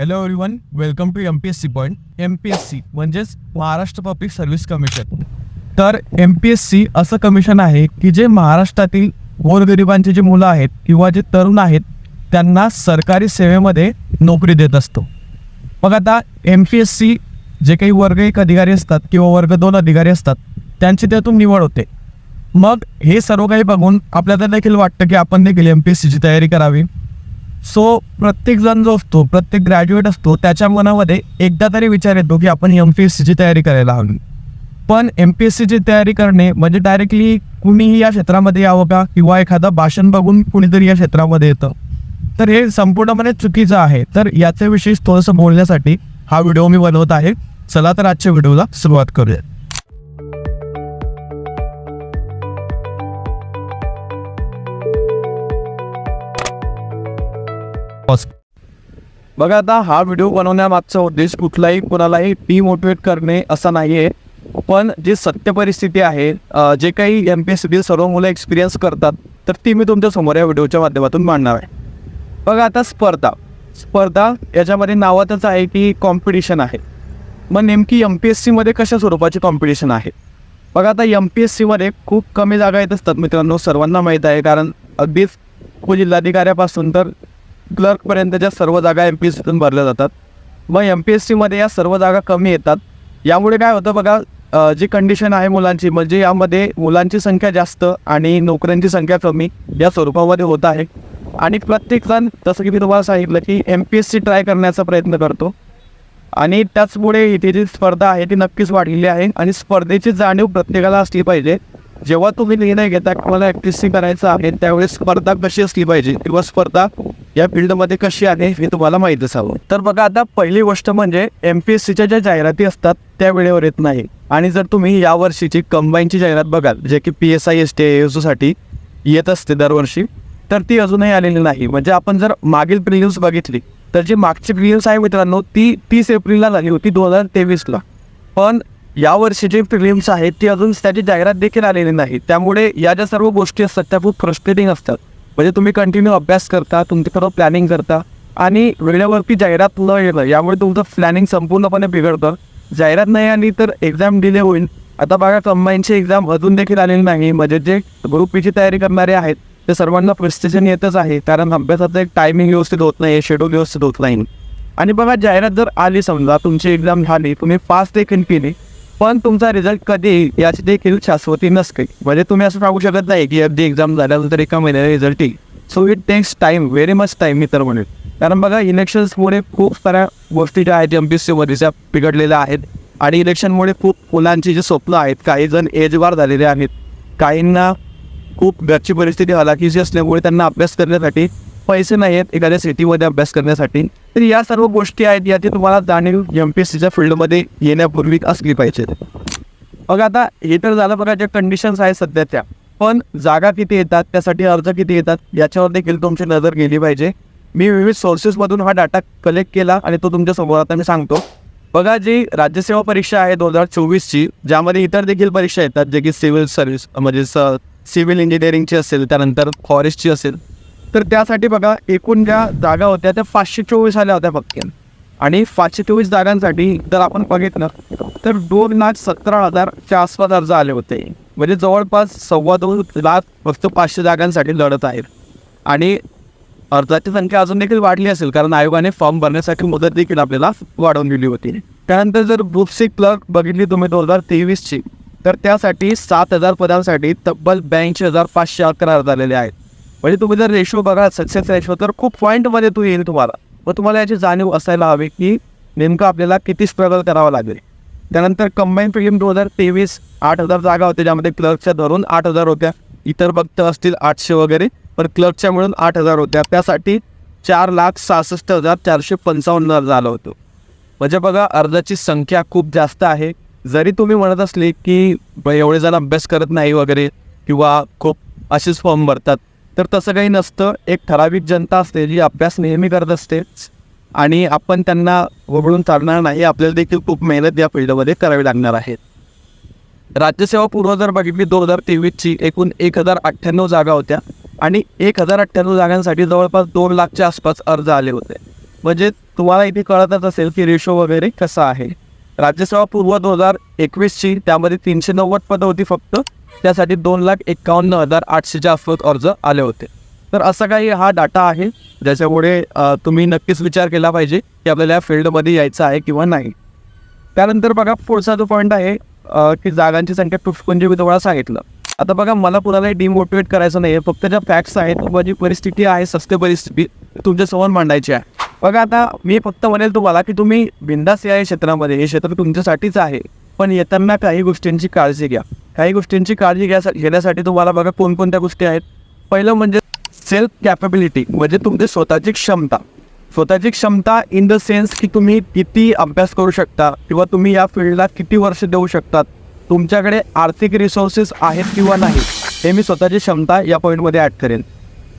Hello everyone welcome to M P S C point M P S C म्हणजेच Maharashtra public service commission तर M P S C असं commission आहे की जे महाराष्ट्रातील गोरगरिबांचे जे मुलं आहेत किंवा जे तरुण आहेत त्यांना सरकारी सेवेमध्ये नोकरी देत असतो. मग आता एम पी एस सी जे काही वर्ग एक अधिकारी असतात किंवा वर्ग दोन अधिकारी असतात त्यांची त्यातून निवड होते. मग हे सर्व काही बघून आपल्याला देखील वाटतं की आपण देखील एम पी एस सीची तयारी करावी. सो प्रत्येकजण जो असतो प्रत्येक ग्रॅज्युएट असतो त्याच्या मनामध्ये एकदा तरी विचार येतो की आपण एम पी एस सीची तयारी करायला हवी. पण एम पी एस सीची तयारी करणे म्हणजे डायरेक्टली कुणीही या क्षेत्रामध्ये यावं का? किंवा एखादं भाषण बघून कुणीतरी या क्षेत्रामध्ये येतं. तर हे संपूर्णपणे चुकीचं आहे. तर याच्याविषयी थोडंसं बोलण्यासाठी हा व्हिडिओ मी बनवत आहे. चला तर आजच्या व्हिडिओला सुरुवात करूया बघा आता हा व्हिडिओ बनवण्यामागचा उद्देश कुठलाही कुणालाही डिमोटिवेट करणे असा नाही आहे पण जी सत्य परिस्थिती आहे जे काही एम पी एस सीतील सर्व मुलं एक्सपिरियन्स करतात तर ती मी तुमच्यासमोर या व्हिडिओच्या माध्यमातून मांडणार आहे. बघा आता स्पर्धा. स्पर्धा याच्यामध्ये नावातच आहे की कॉम्पिटिशन आहे. मग नेमकी एम पी एस सीमध्ये कशा स्वरूपाची कॉम्पिटिशन आहे? बघा आता एम पी एस सीमध्ये खूप कमी जागा येत असतात मित्रांनो सर्वांना माहीत आहे. कारण अगदीच उपजिल्हाधिकाऱ्यापासून तर क्लर्कपर्यंतच्या सर्व जागा एम पी एस सीतून भरल्या जातात. मग एम पी एस सीमध्ये या सर्व जागा कमी येतात. यामुळे काय होतं बघा जी कंडिशन आहे मुलांची म्हणजे यामध्ये मुलांची संख्या जास्त आणि नोकऱ्यांची संख्या कमी या स्वरूपामध्ये होत आहे. आणि प्रत्येकजण जसं की मी तुम्हाला सांगितलं की M P S C try करण्याचा प्रयत्न करतो. आणि त्याचमुळे इथे जी स्पर्धा आहे ती नक्कीच वाढलेली आहे. आणि स्पर्धेची जाणीव प्रत्येकाला असली पाहिजे. जेव्हा तुम्ही निर्णय घेता की मला एस सी करायचं आहे त्यावेळेस स्पर्धा कशी असली पाहिजे? किंवा स्पर्धा या फील्डमध्ये कशी आहे हे तुम्हाला माहीत असावं. तर बघा आता पहिली गोष्ट म्हणजे एम पी एस सीच्या ज्या जाहिराती असतात त्या वेळेवर येत नाही. आणि जर तुम्ही या वर्षीची कंबाईनची जाहिरात बघाल जे की P S I S T साठी येत असते दरवर्षी तर ती अजूनही आलेली नाही. म्हणजे आपण जर मागील प्रिलिम्स बघितली तर जी मागची प्रिलिम्स आहे मित्रांनो ती तीस एप्रिलला झाली होती दोन हजार तेवीसला. पण या वर्षीची प्रिलिम्स आहेत ती अजून त्याची जाहिरात देखील आलेली नाही. त्यामुळे या ज्या सर्व गोष्टी असतात त्या खूप फ्रस्ट्रेटिंग असतात. म्हणजे तुम्ही कंटिन्यू अभ्यास करता तुमच्याकडं प्लॅनिंग करता आणि वेळेवरती जाहिरात न येणं यामुळे तुमचं प्लॅनिंग संपूर्णपणे बिघडतं. जाहिरात नाही आली तर एक्झाम डिले होईल. आता बघा कंबाईनची एक्झाम अजून देखील आलेली नाही. म्हणजे जे ग्रुप ची तयारी करणारे आहेत ते सर्वांना प्रेस्टेशन येतच आहे. कारण अभ्यासाचं एक टायमिंग व्यवस्थित होत नाही शेड्यूल व्यवस्थित होत नाही. आणि बघा जाहिरात जर आली समजा तुमची एक्झाम झाली तुम्ही पास देखील केली पण तुमचा रिझल्ट कधी येईल याची देखील शाश्वती नसते. म्हणजे तुम्ही असं सांगू शकत नाही की अगदी एक्झाम झाल्यानंतर एका महिन्याला रिझल्ट येईल. So it takes time very much time मी तर म्हणेल. कारण बघा इलेक्शन्समुळे खूप साऱ्या गोष्टी ज्या आहेत एम पी सी मध्ये त्या बिघडलेल्या आहेत आणि इलेक्शनमुळे खूप मुलांची जी स्वप्न आहेत काही जण एजवार झालेले आहेत. काहींना खूप घरची परिस्थिती हलाखीची असल्यामुळे त्यांना अभ्यास करण्यासाठी पैसे नाही आहेत एखाद्या सिटीमध्ये अभ्यास करण्यासाठी तर या सर्व गोष्टी आहेत याची तुम्हाला जाणीव एम पी एस सीच्या फील्डमध्ये येण्यापूर्वी असली पाहिजे. बघा आता हे तर झालं बघा ज्या कंडिशन्स आहेत सध्याच्या. पण जागा किती येतात त्यासाठी अर्ज किती येतात याच्यावर देखील तुमची नजर गेली पाहिजे. मी विविध सोर्सेसमधून हा डाटा कलेक्ट केला आणि तो तुमच्यासमोर आता मी सांगतो. बघा जी राज्यसेवा परीक्षा आहे दोन हजार चोवीसची ज्यामध्ये इतर देखील परीक्षा येतात जे की सिव्हिल सर्व्हिस म्हणजे सिव्हिल इंजिनिअरिंगची असेल त्यानंतर फॉरेस्टची असेल. तर त्यासाठी बघा एकूण ज्या जागा होत्या त्या पाचशे चोवीस आल्या होत्या फक्त आणि पाचशे चोवीस जागांसाठी जर आपण बघितलं तर दोन लाख सतरा हजारच्या आसपास अर्ज आले होते. म्हणजे जवळपास सव्वा दोन लाख फक्त पाचशे जागांसाठी लढत आहेत. आणि अर्जाची संख्या अजून देखील वाढली असेल कारण आयोगाने फॉर्म भरण्यासाठी मुदत देखील आपल्याला वाढवून दिली होती. त्यानंतर जर ग्रुप सी क्लर्क बघितली तुम्ही दोन हजार तेवीसची तर त्यासाठी सात हजार पदांसाठी तब्बल ब्याऐंशी हजार पाचशे अकरा अर्ज आलेले आहेत. म्हणजे तुम्ही जर रेशो बघा सक्सेस रेशो तर खूप पॉईंटमध्ये तो येईल तुम्हाला. मग तुम्हाला याची जाणीव असायला हवी की नेमकं आपल्याला किती स्ट्रगल करावं लागेल. त्यानंतर कंबाईन प्रिलिम दोन हजार तेवीस आठ हजार जागा होत्या ज्यामध्ये क्लर्कच्या धरून आठ हजार होत्या. इतर फक्त असतील आठशे वगैरे पण क्लर्कच्या मिळून आठ हजार होत्या. त्यासाठी चार लाख सहासष्ट हजार चारशे पंचावन्न झालं होतं. म्हणजे बघा अर्जाची संख्या खूप जास्त आहे. जरी तुम्ही म्हणत असले की एवढे जण अभ्यास करत नाही वगैरे किंवा खूप असेच फॉर्म भरतात तर तसं काही नसतं. एक ठराविक जनता असते जी अभ्यास नेहमी करत असते आणि आपण त्यांना वगळून चालणार नाही. आपल्याला देखील खूप मेहनत या फील्डमध्ये करावी लागणार आहे. राज्यसेवा पूर्व जर बघितली दोन हजार तेवीसची एकूण एक हजार अठ्ठ्याण्णव जागा होत्या आणि एक हजार अठ्ठ्याण्णव जागांसाठी जवळपास दोन लाखच्या आसपास अर्ज आले होते. म्हणजे तुम्हाला इथे कळतच असेल की रेशो वगैरे कसा आहे. राज्यसेवा पूर्व दोन हजार एकवीसची त्यामध्ये तीनशे नव्वद पदं होती फक्त. त्यासाठी दोन लाख एक्कावन्न हजार आठशेच्या आसपास अर्ज आले होते. तर असा काही हा डाटा आहे ज्याच्यामुळे तुम्ही नक्कीच विचार केला पाहिजे की आपल्याला या फील्डमध्ये यायचं आहे किंवा नाही. त्यानंतर बघा पुढचा जो पॉईंट आहे की जागांची संख्या टुटकून म्हणजे मी तुम्हाला सांगितलं. आता बघा मला कुणालाही डिमोटिवेट करायचं नाही आहे फक्त ज्या फॅक्ट्स आहेत किंवा जी परिस्थिती आहे सस्ते परिस्थिती तुमच्यासमोर मांडायची आहे. बघा आता मी फक्त म्हणेल तुम्हाला की तुम्ही बिंदास या क्षेत्रामध्ये हे क्षेत्र तुमच्यासाठीच आहे पण येताना काही गोष्टींची काळजी घ्या. काही गोष्टींची काळजी घ्या घेण्यासाठी तुम्हाला बघा कोणकोणत्या गोष्टी आहेत. पहिलं म्हणजे सेल्फ कॅपेबिलिटी म्हणजे तुमची स्वतःची क्षमता. स्वतःची क्षमता इन द सेन्स की तुम्ही किती अभ्यास करू शकता किंवा तुम्ही या फील्डला किती वर्ष देऊ शकतात. तुमच्याकडे आर्थिक रिसोर्सेस आहेत किंवा नाही हे मी स्वतःची क्षमता या पॉईंटमध्ये ॲड करेन.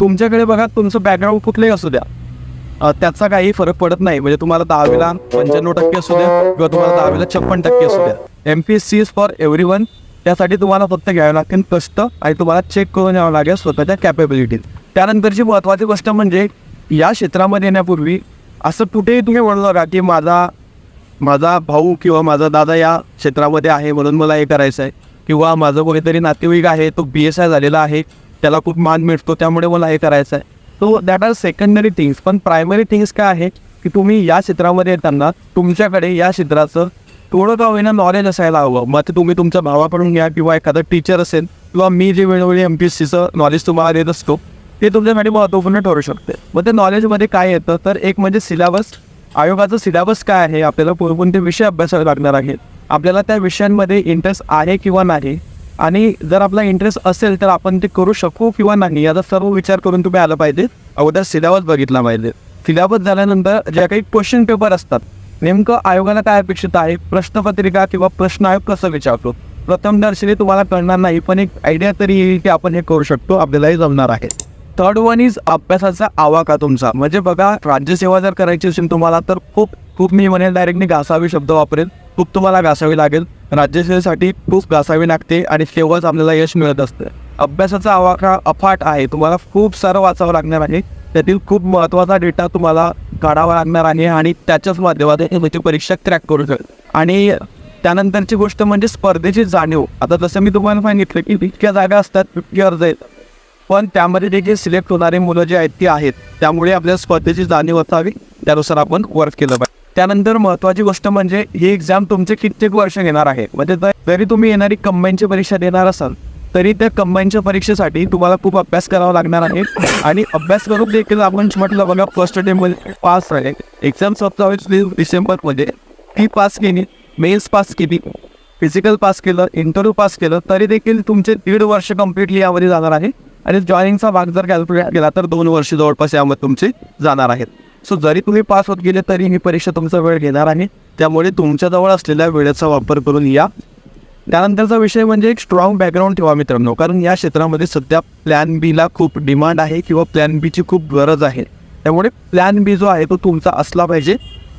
तुमच्याकडे बघा तुमचं बॅकग्राऊंड कुठलंही असू द्या. त्याचा काही फरक पडत नाही. म्हणजे तुम्हाला दहावीला पंच्याण्णव टक्के असू द्या किंवा तुम्हाला दहावीला छप्पन टक्के असू द्या. M P C is for everyone त्यासाठी तुम्हाला फक्त घ्यावं लागतील कष्ट आणि तुम्हाला चेक करून यावं लागेल स्वतःच्या कॅपेबिलिटी त्यानंतरची महत्त्वाची गोष्ट म्हणजे या क्षेत्रामध्ये येण्यापूर्वी असं कुठेही तुम्ही म्हणलं का की माझा माझा भाऊ किंवा माझा दादा या क्षेत्रामध्ये आहे म्हणून मला हे करायचं आहे. किंवा माझं कोणीतरी नातेवाईक आहे तो बी एस आय झालेला आहे त्याला खूप मान मिळतो त्यामुळे मला हे करायचं आहे. So that are secondary things पण प्रायमरी थिंग्स काय आहे? की तुम्ही या क्षेत्रामध्ये येताना तुमच्याकडे या क्षेत्राचं थोडं का होईना नॉलेज असायला हवं. मग ते तुम्ही तुमच्या भावाकडून घ्या किंवा एखादा टीचर असेल किंवा मी जे वेळोवेळी एम पी एस सीचं नॉलेज तुम्हाला देत असतो ते तुमच्यासाठी महत्त्वपूर्ण ठरू शकते. मग ते नॉलेजमध्ये काय येतं? तर एक म्हणजे सिलेबस आयोगाचं सिलेबस काय आहे? आपल्याला कोणकोणते विषय अभ्यासावे लागणार आहेत? आपल्याला त्या विषयांमध्ये इंटरेस्ट आहे किंवा नाही? आणि जर आपला इंटरेस्ट असेल तर आपण ते करू शकू किंवा नाही? याचा सर्व विचार करून तुम्ही आलं पाहिजे. अगोदर सिलेबस बघितला पाहिजे. सिलेबस झाल्यानंतर ज्या काही क्वेश्चन पेपर असतात नेमकं आयोगाला काय अपेक्षित आहे? प्रश्नपत्रिका किंवा प्रश्न आयोग कसं विचारतो? प्रथमदर्शनी तुम्हाला कळणार नाही पण एक आयडिया तरी येईल की आपण हे करू शकतो आपल्यालाही जमणार आहे. थर्ड वन इज अभ्यासाचा आवाका तुमचा. म्हणजे बघा राज्यसेवा जर करायची असेल तुम्हाला तर खूप खूप मी म्हणेल डायरेक्टली घासावी शब्द वापरेल खूप तुम्हाला घासावी लागेल. राज्यसेवेसाठी खूप घासावी लागते आणि तेव्हाच आपल्याला यश मिळत असतं. अभ्यासाचा आवाका अफाट आहे. तुम्हाला खूप सारं वाचावं लागणार आहे. त्यातील खूप महत्त्वाचा डेटा तुम्हाला काढावा लागणार आहे आणि त्याच्याच माध्यमातून तुम्ही म्हणजे परीक्षा क्रॅक करू शकता आणि त्यानंतरची गोष्ट म्हणजे स्पर्धेची जाणीव. आता जसं मी तुम्हाला सांगितलं की इतक्या जागा असतात इतके अर्ज येतात पण त्यामध्ये देखील सिलेक्ट होणारे मुलं जे आहेत ती आहेत. त्यामुळे आपल्या स्पर्धेची जाणीव असावी त्यानुसार आपण वर्क केलं पाहिजे. त्यानंतर महत्त्वाची गोष्ट म्हणजे ही एक्झाम तुमचे कित्येक वर्ष घेणार आहे. म्हणजे जरी तुम्ही येणारी कंबाईनची परीक्षा देणार असाल तरी त्या कंबाईनच्या परीक्षेसाठी तुम्हाला खूप अभ्यास करावा लागणार आहे. आणि अभ्यास करून देखील आपण म्हटलं बघा फर्स्टमध्ये पास आहे एक्झाम सत्तावीस डिसेंबरमध्ये ती पास केली मेन्स पास केली फिजिकल पास केलं इंटरव्ह्यू पास केलं तरी देखील तुमचे दीड वर्ष कम्प्लिटली यामध्ये जाणार आहे. आणि जॉईनिंगचा भाग जर कॅल्क्युलेट केला तर दोन वर्ष जवळपास यामध्ये तुमचे जाणार आहेत. सो जरी तुम्ही पास होत गेले तरी ही परीक्षा तुमचा वेळ घेणार आहे. त्यामुळे तुमच्याजवळ असलेल्या वेळेचा वापर करून या त्यानंतरचा विषय म्हणजे एक स्ट्रॉंग बॅकग्राऊंड ठेवा मित्रांनो. कारण या क्षेत्रामध्ये सध्या प्लॅन बीला खूप डिमांड आहे किंवा प्लॅन बीची खूप गरज आहे. त्यामुळे प्लॅन बी जो आहे तो तुमचा असला पाहिजे.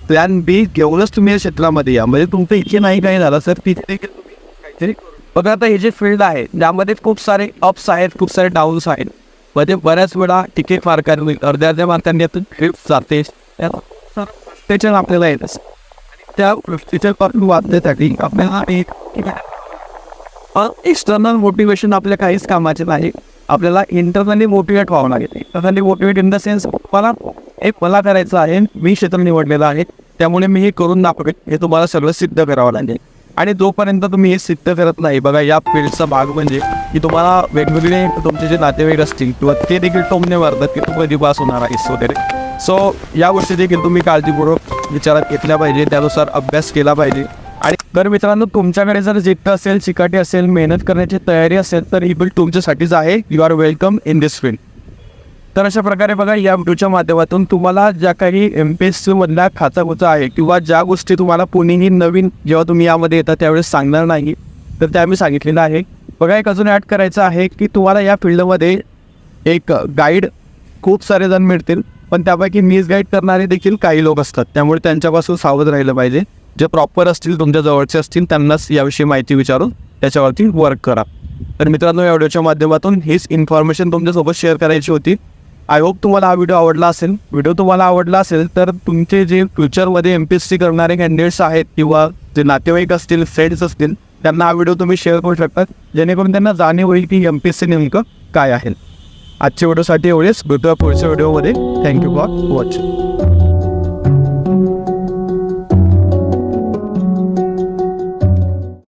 प्लॅन बी घेऊनच तुम्ही या क्षेत्रामध्ये या. म्हणजे तुमचं इथे नाही काही झालं सर तिथे काहीतरी बघा आता हे जे फील्ड आहे त्यामध्ये खूप सारे अप्स आहेत खूप सारे डाऊन्स आहेत. मध्ये बऱ्याच वेळा तिकीट मार्कांनी अर्ध्या अर्ध्या मार्कांनी यातून ट्रिप जाते. त्याच्यात आपल्याला येत असतं. त्या तिच्या पासून वाचण्यासाठी आपल्याला एक एक्सटर्नल मोटिवेशन आपल्या काहीच कामाचे नाही. आपल्याला इंटरनली मोटिवेट व्हावं लागेल. Internally motivate in the sense मला हे मला करायचं आहे मी क्षेत्र निवडलेलं आहे त्यामुळे मी हे करून दाखवेन हे तुम्हाला सगळं सिद्ध करावं लागेल. आणि जोपर्यंत तुम्ही हे सिद्ध करत नाही बघा या फील्डचा भाग म्हणजे की तुम्हाला वेगवेगळे तुमचे जे नातेवाईक असतील किंवा ते देखील टोमने मारतात की तू कधी पास होणार आहेस वगैरे. सो या गोष्टी देखील तुम्ही काळजीपूर्वक विचारात घेतल्या पाहिजे त्यानुसार अभ्यास केला पाहिजे. आणि तर मित्रांनो तुमच्याकडे जर जिद्द असेल चिकाटी असेल मेहनत करण्याची तयारी असेल तर ही बिल्ड तुमच्यासाठीच आहे. You are welcome in this field तर अशा प्रकारे बघा या व्हिडिओच्या माध्यमातून तुम्हाला ज्या काही एम पी एस सीमधला खाचाखुचा आहे किंवा ज्या गोष्टी तुम्हाला कोणीही नवीन जेव्हा तुम्ही यामध्ये येता त्यावेळेस सांगणार नाही तर त्या मी सांगितलेलं आहे. बघा एक अजून ॲड करायचं आहे की तुम्हाला या फील्डमध्ये एक गाईड खूप सारे जण मिळतील पण त्यापैकी मिसगाईड करणारे देखील काही लोक असतात. त्यामुळे त्यांच्यापासून सावध राहिलं पाहिजे. जे प्रॉपर असतील तुमच्या जवळचे असतील त्यांनाच याविषयी माहिती विचारून त्याच्यावरती वर्क करा. तर मित्रांनो या व्हिडिओच्या माध्यमातून हीच इन्फॉर्मेशन तुमच्यासोबत शेअर करायची होती. आय होप तुम्हाला हा व्हिडिओ आवडला असेल. व्हिडिओ तुम्हाला आवडला असेल तर तुमचे जे फ्युचरमध्ये एम पी एस सी करणारे कॅन्डिडेट्स आहेत किंवा जे नातेवाईक असतील फ्रेंड्स असतील त्यांना हा व्हिडिओ तुम्ही शेअर करू शकता. जेणेकरून त्यांना जाणीव होईल की एम पी एस सी नेमकं काय आहे. आजच्या व्हिडिओसाठी एवढेच. भेटूया पुढच्या व्हिडिओमध्ये थँक्यू फॉर वॉचिंग